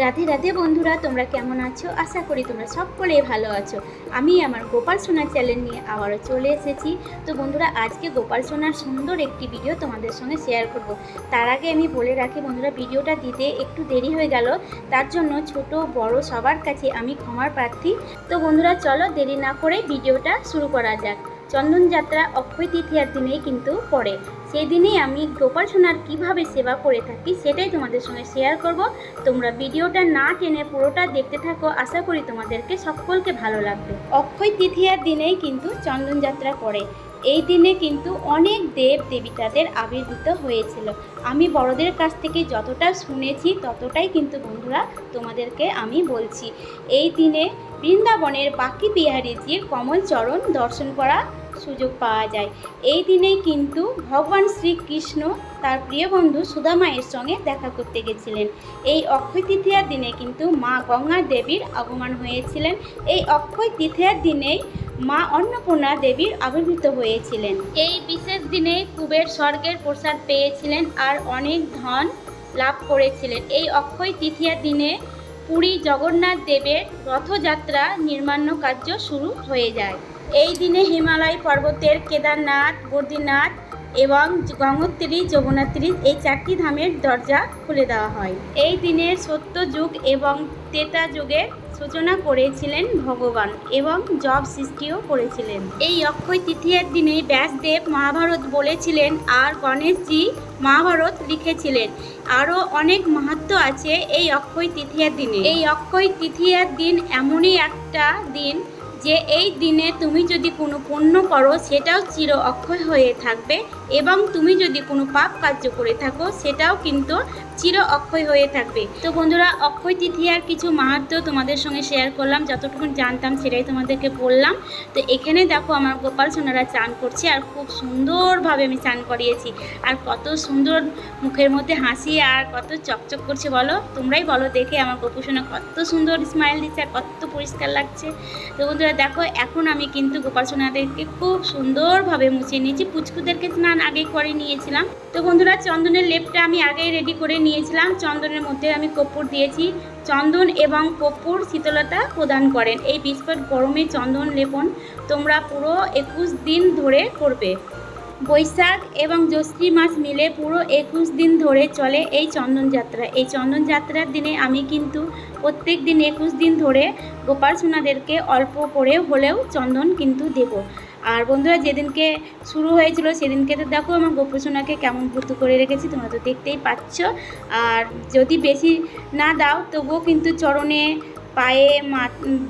রাধে রাধে বন্ধুরা, তোমরা কেমন আছো? আশা করি তোমরা সকলে ভালো আছো। আমি আমার গোপাল সোনার চ্যানেল নিয়ে আবারও চলে এসেছি। তো বন্ধুরা, আজকে গোপাল সোনার সুন্দর একটি ভিডিও তোমাদের সঙ্গে শেয়ার করব। তার আগে আমি বলে রাখি বন্ধুরা ভিডিওটা দিতে একটু দেরি হয়ে গেল। তার জন্য ছোট, বড় সবার কাছে আমি ক্ষমার প্রার্থী। তো বন্ধুরা, চলো দেরি না করে ভিডিওটা শুরু করা যাক। চন্দন যাত্রা অক্ষয় তৃতীয়ার দিনেই কিন্তু পড়ে। সেই দিনেই আমি গোপাল সোনার কীভাবে সেবা করে থাকি সেটাই তোমাদের সঙ্গে শেয়ার করব। তোমরা ভিডিওটা না টেনে পুরোটা দেখতে থাকো। আশা করি তোমাদেরকে সকলকে ভালো লাগবে। অক্ষয় তৃতীয়ার দিনেই কিন্তু চন্দন যাত্রা পড়ে। এই দিনে কিন্তু অনেক দেব দেবীতাদের আবির্ভূত হয়েছিল। আমি বড়দের কাছ থেকে যতটা শুনেছি ততটাই কিন্তু বন্ধুরা তোমাদেরকে আমি বলছি। এই দিনে বৃন্দাবনের বাকি বিহারীজির কমল চরণ দর্শন করা সুযোগ পাওয়া যায়। এই দিনেই কিন্তু ভগবান শ্রীকৃষ্ণ তার প্রিয় বন্ধু সুদামায়ের সঙ্গে দেখা করতে গেছিলেন। এই অক্ষয় তৃতীয়ার দিনে কিন্তু মা গঙ্গা দেবীর আগমন হয়েছিলেন। এই অক্ষয় তৃতীয়ার দিনেই মা অন্নপূর্ণা দেবীর আবির্ভূত হয়েছিলেন। এই বিশেষ দিনে কুবের স্বর্গের প্রসাদ পেয়েছিলেন আর অনেক ধন লাভ করেছিলেন। এই অক্ষয় তৃতীয়ার দিনে পুরী জগন্নাথ দেবের রথযাত্রা নির্মাণ কার্য শুরু হয়ে যায়। এই দিনে হিমালয় পর্বতের কেদারনাথ, বদ্রীনাথ এবং গঙ্গোত্রী, যমুনাত্রী এই চারটি ধামের দরজা খুলে দেওয়া হয়। এই দিনের সত্য যুগ এবং তেতা যুগের সূচনা করেছিলেন ভগবান এবং জব সৃষ্টিও করেছিলেন। এই অক্ষয় তৃতীয়ার দিনে ব্যাসদেব মহাভারত বলেছিলেন, আর গণেশজি মহাভারত লিখেছিলেন। আরও অনেক মাহাত্ম আছে এই অক্ষয় তৃতীয়ার দিনে। এই অক্ষয় তৃতীয়ার দিন এমনই একটা দিন যে এই দিনে তুমি যদি কোনো পুণ্য করো, সেটাও চির অক্ষয় হয়ে থাকবে এবং তুমি যদি কোনো পাপ কার্য করে থাকো, সেটাও কিন্তু চির অক্ষয় হয়ে থাকবে। তো বন্ধুরা, অক্ষয় তিথি আর কিছু মাহাত্ম তোমাদের সঙ্গে শেয়ার করলাম, যতটুকু জানতাম সেটাই তোমাদেরকে বললাম। তো এখানে দেখো আমার গোপাল সোনারা চান করছে আর খুব সুন্দরভাবে আমি চান করিয়েছি। আর কত সুন্দর মুখের মধ্যে হাসি আর কত চকচক করছে বলো? তোমরাই বলো দেখে আমার গোপু সোনা কত সুন্দর স্মাইল দিচ্ছে আর কত পরিষ্কার লাগছে। তো বন্ধুরা দেখো, এখন আমি কিন্তু গোপাল সোনাদেরকে খুব সুন্দরভাবে মুছে নিয়েছি। পুচকুদেরকে স্নান আগে করে নিয়েছিলাম। তো বন্ধুরা, চন্দনের লেপটা আমি আগেই রেডি করে নিয়েছিলাম। চন্দনের মধ্যে আমি কর্পূর দিয়েছি। চন্দন এবং কর্পূর শীতলতা প্রদান করেন। এই বিস্ফোট গরমে চন্দন লেপন তোমরা পুরো একুশ দিন ধরে করবে। বৈশাখ এবং জ্যৈষ্ঠী মাস মিলে পুরো একুশ দিন ধরে চলে এই চন্দনযাত্রা এই চন্দনযাত্রার দিনে আমি কিন্তু প্রত্যেক দিন একুশ দিন ধরে গোপাল সোনাদেরকে অল্প করে হলেও চন্দন কিন্তু দেব। আর বন্ধুরা, যেদিনকে শুরু হয়েছিল সেদিনকে তো দেখো আমার গোপু সোনাকে কেমন ভর্তি করে রেখেছি, তোমরা তো দেখতেই পাচ্ছ। আর যদি বেশি না দাও, তবুও কিন্তু চরণে পায়ে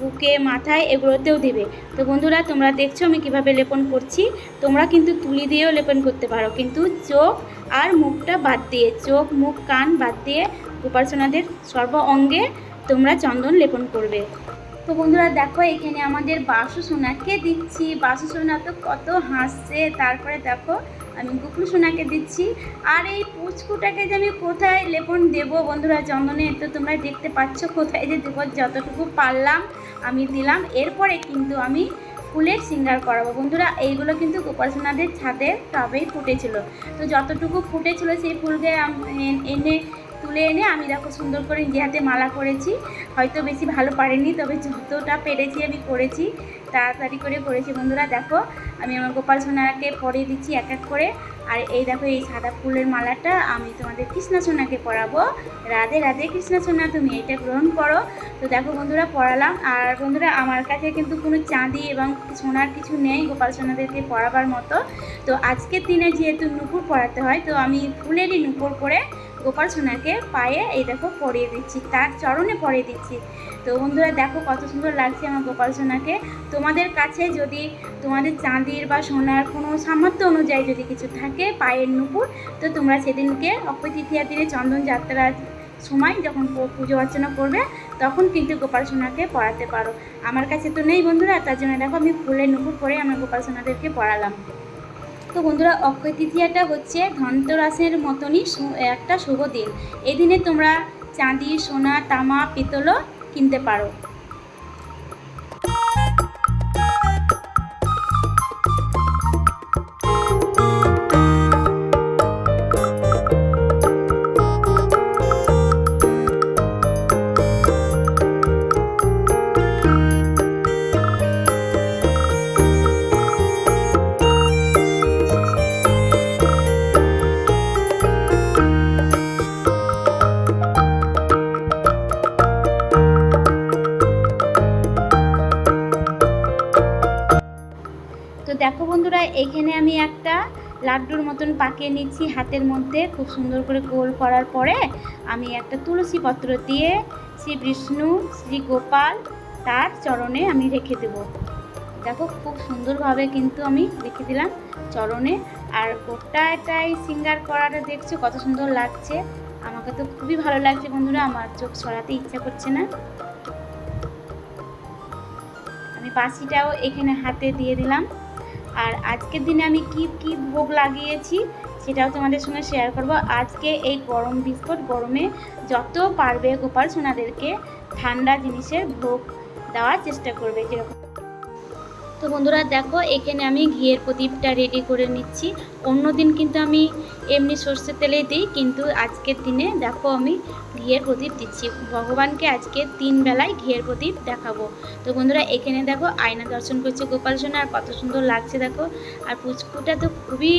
বুকে, মাথায় এগুলোতেও দেবে। তো বন্ধুরা, তোমরা দেখছ আমি কীভাবে লেপন করছি। তোমরা কিন্তু তুলি দিয়েও লেপন করতে পারো। কিন্তু চোখ আর মুখটা বাদ দিয়ে, চোখ, মুখ, কান বাদ দিয়ে গোপাল সোনাদের সর্ব অঙ্গে তোমরা চন্দন লেপন করবে। তো বন্ধুরা, দেখো এখানে আমাদের বাসু সোনাকে দিচ্ছি। বাসু সোনা তো কত হাসছে। তারপরে দেখো আমি গুকলু সোনাকে দিচ্ছি। আর এই পুচকুটাকে যে আমি কোথায় লেপন দেবো বন্ধুরা চন্দনে, তো তোমরা দেখতে পাচ্ছ কোথায় যে দেবো যতটুকু পারলাম আমি দিলাম। এরপরে কিন্তু আমি ফুলের সিঙ্গার করাবো। বন্ধুরা, এইগুলো কিন্তু গোপাল সোনাদের ছাদের টবেই ফুটেছিল। তো যতটুকু ফুটেছিল সেই ফুলকে এনে, তুলে এনে আমি দেখো সুন্দর করে নিজে হাতে মালা করেছি। হয়তো বেশি ভালো পারেনি, তবে যতটা পেরেছি আমি করেছি, তাড়াতাড়ি করে করেছি। বন্ধুরা, দেখো আমি আমার গোপাল সোনাকে পরিয়ে দিচ্ছি এক এক করে। আর এই দেখো, এই সাদা ফুলের মালাটা আমি তোমাদের কৃষ্ণা সোনাকে পরাবো। রাধে রাধে কৃষ্ণা সোনা তুমি এটা গ্রহণ করো। তো দেখো বন্ধুরা পড়ালাম আর বন্ধুরা, আমার কাছে কিন্তু কোনো চাঁদি এবং সোনার কিছু নেই গোপাল সোনাদেরকে পরাবার মতো। তো আজকের দিনে যেহেতু নুপুর পরাতে হয়, তো আমি ফুলেরই নুপুর করে গোপাল সোনাকে পায়ে, এই দেখো, পরিয়ে দিচ্ছি, তার চরণে পরিয়ে দিচ্ছি। তো বন্ধুরা দেখো কত সুন্দর লাগছে আমার গোপাল সোনাকে। তোমাদের কাছে যদি তোমাদের চাঁদির বা সোনার কোনো সামর্থ্য অনুযায়ী যদি কিছু থাকে পায়ের নুপুর, তো তোমরা সেদিনকে অক্ষয় দিনে চন্দন যাত্রার সময় যখন পুজো অর্চনা করবে, তখন কিন্তু গোপাল সোনাকে পড়াতে পারো। আমার কাছে তো নেই বন্ধুরা, তার জন্য দেখো আমি ফুলের নুপুর করে আমার গোপাল সোনাদেরকে পড়ালাম। তো বন্ধুরা অক্ষয় তৃতীয়াটা হচ্ছে ধনতেরাসের মতনই একটা শুভ দিন। এদিনে তোমরা চাঁদি, সোনা, তামা, পিতলও কিনতে পারো। এইখানে আমি একটা লাড্ডুর মতন পাকিয়ে নিচ্ছি হাতের মধ্যে, খুব সুন্দর করে গোল করার পরে আমি একটা তুলসী পত্র দিয়ে শ্রী বিষ্ণু, শ্রী গোপাল তার চরণে আমি রেখে দেব। দেখো খুব সুন্দরভাবে কিন্তু আমি রেখে দিলাম চরণে। আর গোটাটাই সিঙ্গার করাটা দেখছ কত সুন্দর লাগছে। আমাকে তো খুবই ভালো লাগছে বন্ধুরা, আমার চোখ সরাতে ইচ্ছা করছে না। আমি বাসিটাও এখানে হাতে দিয়ে দিলাম। আর আজকের দিনে আমি কি কি ভোগ লাগিয়েছি সেটাও তোমাদের সঙ্গে শেয়ার করব। আজকে এই গরম বিস্কুট গরমে যত পারবে গোপাল সোনাদেরকে ঠান্ডা জিনিসের ভোগ দেওয়ার চেষ্টা করবে, যেরকম তো বন্ধুরা দেখো, এখানে আমি ঘিয়ের প্রদীপটা রেডি করে নিচ্ছি। অন্য দিন কিন্তু আমি এমনি সর্ষের তেলেই দিই, কিন্তু আজকের দিনে দেখো আমি ঘিয়ের প্রদীপ দিচ্ছি। ভগবানকে আজকে তিন বেলায় ঘিয়ের প্রদীপ দেখাবো। তো বন্ধুরা, এখানে দেখো আয়না দর্শন করছে গোপাল সোনা, আর কত সুন্দর লাগছে দেখো। আর পুচকুটা তো খুবই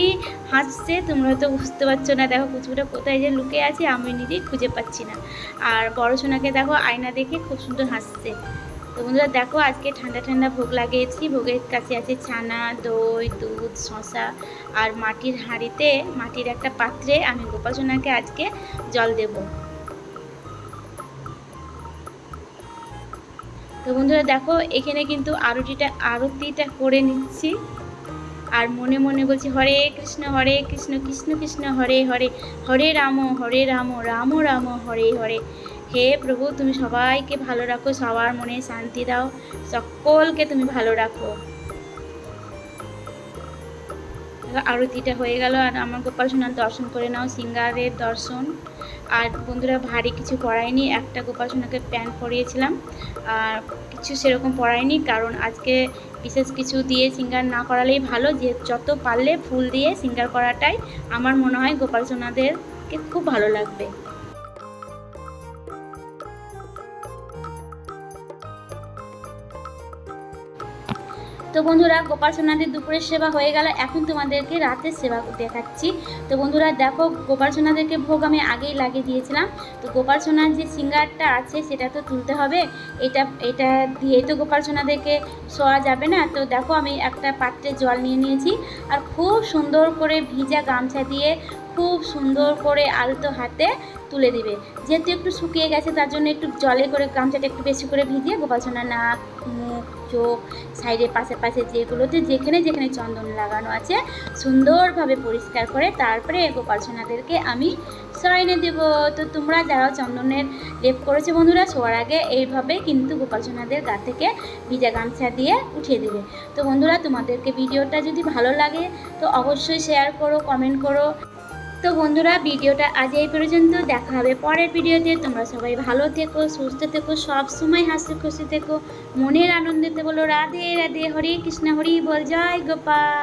হাসছে, তোমরা তো বুঝতে পারছ না। দেখো পুচকুটা কোথায় যে লুকে আছে, আমি নিজেই খুঁজে পাচ্ছি না। আর বড় সোনাকে দেখো আয়না দেখে খুব সুন্দর হাসছে। তো বন্ধুরা দেখো, আজকে ঠান্ডা ঠান্ডা ভোগ লাগিয়েছি। ভোগের কাছে আছে ছানা, দই, দুধ শশা আর মাটির হাঁড়িতে, মাটির একটা পাত্রে আমি গোপাল আজকে জল দেব। তো বন্ধুরা দেখো, এখানে কিন্তু আরতিটা আরতিটা করে নিচ্ছি। আর মনে মনে বলছি, হরে কৃষ্ণ হরে কৃষ্ণ কৃষ্ণ কৃষ্ণ, হরে হরে হরে রাম হরে রাম রাম রাম, হরে হরে। হে প্রভু, তুমি সবাইকে ভালো রাখো, সবার মনে শান্তি দাও, সকলকে তুমি ভালো রাখো। আরতিটা হয়ে গেল, আর আমার গোপাল সোনার দর্শন করে নাও, সিঙ্গারের দর্শন। আর বন্ধুরা, ভারী কিছু পরাইনি একটা গোপাল সোনাকে প্যান্ট পরিয়েছিলাম, আর কিছু সেরকম পরাইনি কারণ আজকে বিশেষ কিছু দিয়ে সিঙ্গার না করালেই ভালো, যে যত পারলে ফুল দিয়ে সিঙ্গার করাটাই আমার মনে হয় গোপাল সোনাদেরকে খুব ভালো লাগবে। তো বন্ধুরা, গোপাল সোনাদের দুপুরের সেবা হয়ে গেল। এখন তোমাদেরকে রাতের সেবা দেখাচ্ছি তো বন্ধুরা, দেখো, গোপাল সোনাদেরকে ভোগ আমি আগেই লাগিয়ে দিয়েছিলাম। তো গোপাল সোনার যে সিঙ্গারটা আছে, সেটা তো তুলতে হবে। এটা এটা দিয়ে তো গোপাল সোনাদেরকে শোয়া যাবে না। তো দেখো, আমি একটা পাত্রে জল নিয়ে নিয়েছি। আর খুব সুন্দর করে ভিজা গামছা দিয়ে খুব সুন্দর করে আলতো হাতে তুলে দিবে। যেহেতু একটু শুকিয়ে গেছে, তার জন্য একটু জলে করে গামছাটা একটু বেশি করে ভিজিয়ে গোপাল সোনার নাক, মুখ চোখ সাইডে পাশে পাশে যেগুলোতে যেখানে যেখানে চন্দন লাগানো আছে, সুন্দরভাবে পরিষ্কার করে তারপরে গোপাল সোনাদেরকে আমি সরাইনে দেব। তো তোমরা যারা চন্দনের লেপ করেছে বন্ধুরা, শোয়ার আগে এইভাবে কিন্তু গোপাল সোনাদের গা থেকে ভিজা গামছা দিয়ে উঠিয়ে দেবে। তো বন্ধুরা, তোমাদেরকে ভিডিওটা যদি ভালো লাগে, তো অবশ্যই শেয়ার করো কমেন্ট করো। তো বন্ধুরা, ভিডিওটা আজ এই পর্যন্ত। দেখা হবে পরের ভিডিওতে। তোমরা সবাই ভালো থেকো, সুস্থ থেকো, সব সময় হাসি খুশি থেকো, মনের আনন্দিত বলো, রাধে রাধে, হরে কৃষ্ণ, হরি বল, জয় গোপাল।